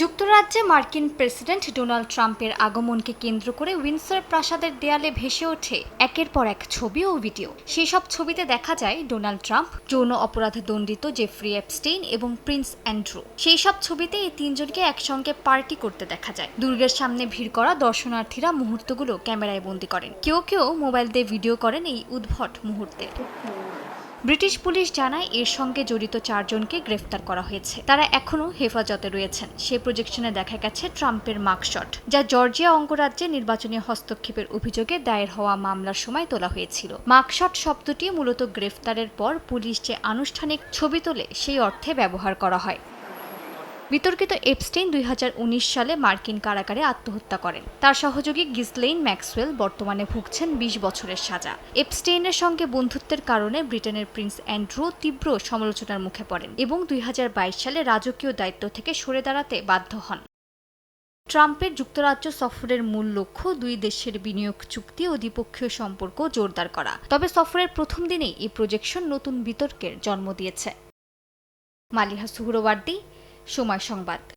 যুক্তরাজ্যে মার্কিন president Donald ট্রাম্পের আগমনকে কেন্দ্র করে উইন্ডসর প্রাসাদের দেয়ালে ভেসে ওঠে একের পর এক ছবি ও ভিডিও। সেই সব ছবিতে দেখা যায় ডোনাল্ড ট্রাম্প, যৌন অপরাধে দণ্ডিত জেফ্রি এপস্টেইন এবং প্রিন্স অ্যান্ড্রু। সেই সব ছবিতে এই তিনজনকে একসঙ্গে পার্টি করতে দেখা যায়। দুর্গের সামনে ভিড় করা দর্শনার্থীরা মুহূর্তগুলো ক্যামেরায় বন্দি করেন। কেউ কেউ মোবাইল দিয়ে ভিডিও করেন এই উদ্ভট মুহূর্তে। ব্রিটিশ পুলিশ জানায় এর সঙ্গে জড়িত চারজনকে গ্রেফতার করা হয়েছে। তারা এখনও হেফাজতে রয়েছেন। সেই প্রজেকশনে দেখা গেছে ট্রাম্পের মার্কশট যা জর্জিয়া অঙ্গরাজ্যে নির্বাচনী হস্তক্ষেপের অভিযোগে দায়ের হওয়া মামলার সময় তোলা হয়েছিল। মার্কশট শব্দটি মূলত গ্রেফতারের পর পুলিশ যে আনুষ্ঠানিক ছবি তোলে, সেই অর্থে ব্যবহার করা হয়। বিতর্কিত এপস্টেইন দুই হাজার উনিশ সালে মার্কিন কারাগারে আত্মহত্যা করেন। তার সহযোগী গিসলেইন ম্যাক্সওয়েল বর্তমানে ভুগছেন বিশ বছরের সাজা। এপস্টেইনের সঙ্গে বন্ধুত্বের কারণে ব্রিটেনের প্রিন্স অ্যান্ড্রু তীব্র সমালোচনার মুখে পড়েন এবং দুই হাজার বাইশ সালে রাজকীয় দায়িত্ব থেকে সরে দাঁড়াতে বাধ্য হন। ট্রাম্পের যুক্তরাজ্য সফরের মূল লক্ষ্য দুই দেশের বিনিয়োগ চুক্তি ও দ্বিপক্ষীয় সম্পর্ক জোরদার করা। তবে সফরের প্রথম দিনেই এই প্রজেকশন নতুন বিতর্কের জন্ম দিয়েছে। মালিহা সুহরওয়ার্দী সময় সংবাদ।